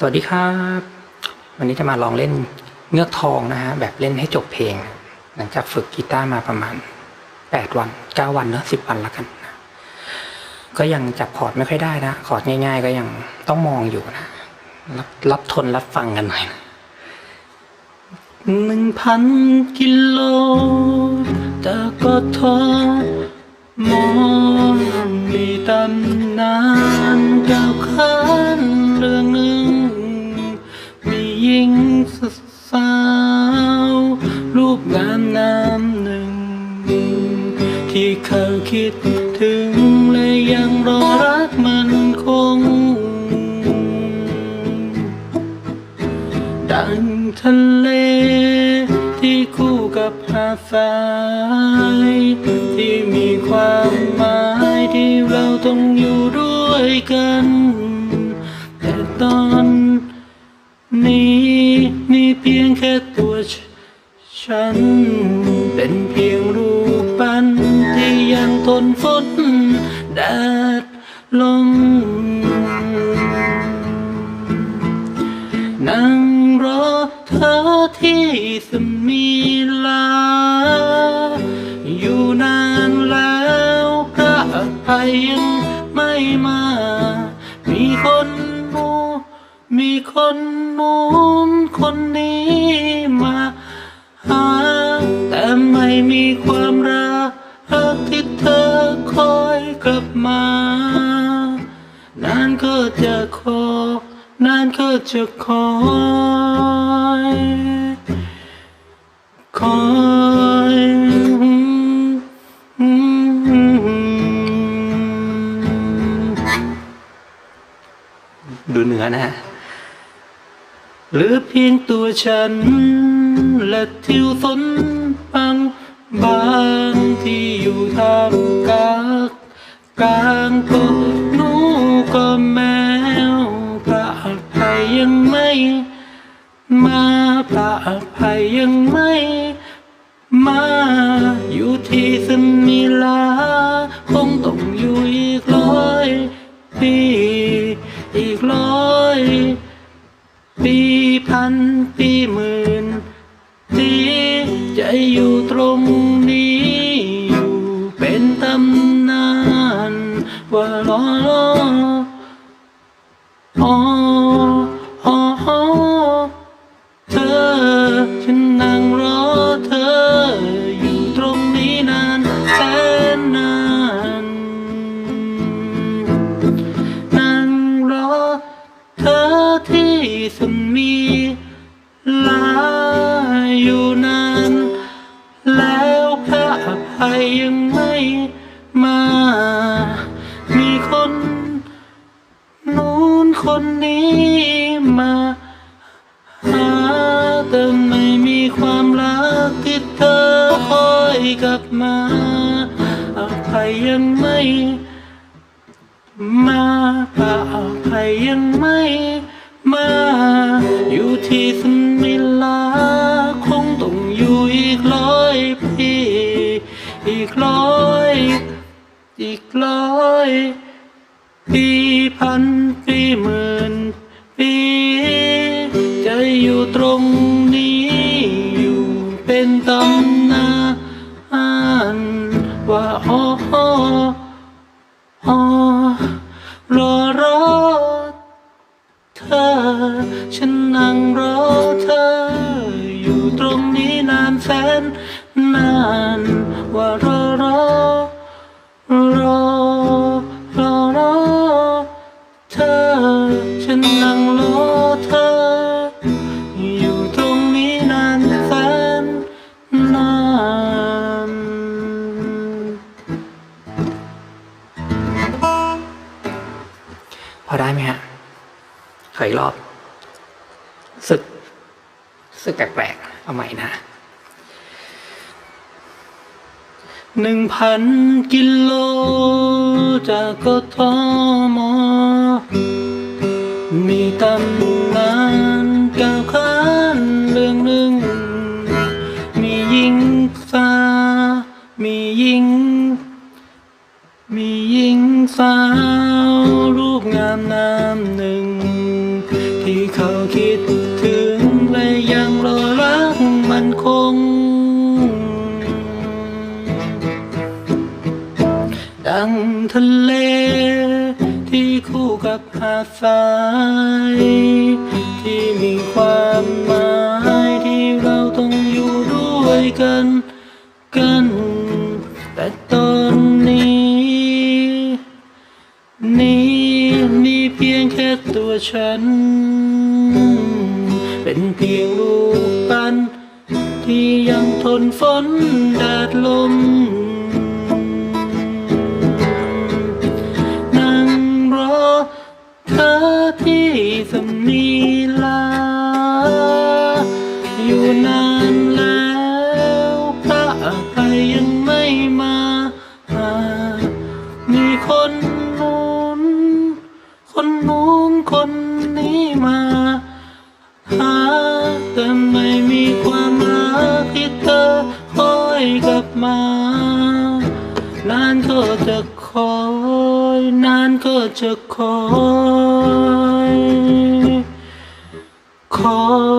สวัสดีครับ วันนี้จะมาลองเล่นเงือกทองนะฮะแบบเล่นให้จบเพลง หลังจากฝึกกีตาร์มาประมาณแปดวันเก้าวันเนอะสิบวันละกันนะก็ยังจับคอร์ดไม่ค่อยได้นะคอร์ดง่าย ๆ ก็ยังต้องมองอยู่นะรับรับทนรับฟังกันหน่อยนะหนึ่งพันกิโลแต่ก็ทนมองมีตำนาน ที่เขาคิดถึงและยังรอรักมันคง ดังทะเลที่คู่กับหาดทรายที่มีความหมายที่เราต้องอยู่ด้วยกัน แต่ตอน สมีลา อยู่นานแล้วพระอภัยยังไม่มา มีคนโน้นมีคนโน้นคนนี้มาหา แต่ไม่มีความรักที่เธอคอยกลับมา นานก็จะขอนานก็จะคอย คอยดูเหนือนะฮะหรือเพียงตัวฉัน และทิวฝนบางบางที่อยู่ทางกางกลางก็หนูก็แมวพระอภัยยังไม่ มาพระอภัยยังไม่ มาอยู่ที่สมิลา คงต้องอยู่อีกร้อยปีอีกร้อยปีพันปีหมื่นปีจะอยู่ตรงนี้ อยู่เป็นตำนานว่ารอรออ๋อ มาหาแต่ไม่มีความรักที่เธอคอยกลับมาอภัยยังไม่ มาพระอภัยยังไม่ มา อยู่ที่สมิลาคงต้องอยู่อีกร้อยปีอีกร้อยอีกร้อยปีพันปีหมื่น ว่าอ๋ออ๋อรอรอเธอ ฉันนั่งรอเธอ อยู่ตรงนี้นานแสนนานว่ารอรอ ได้ไหมฮะขออีกรอบสึกสึกแปลกๆเอาใหม่นะหนึ่งพันกิโลจากกทมมีตำนานกล่าวขานเรื่องหนึ่ง มีหญิงสามีหญิง มีหญิงสา วรูปงามน้ำหนึ่ง ที่เขาคิดถึงและยังรอรักมันคง ดังทะเล ที่คู่กับหาดทราย ที่มีความหมายที่เราต้องอยู่ด้วยกัน ฉัน เป็นเพียงลูกปั้นที่ยังทนฝนแดดลม นั่งรอเธอที่สมี ยกลับมา นานก็จะคอย นานก็จะคอย คอย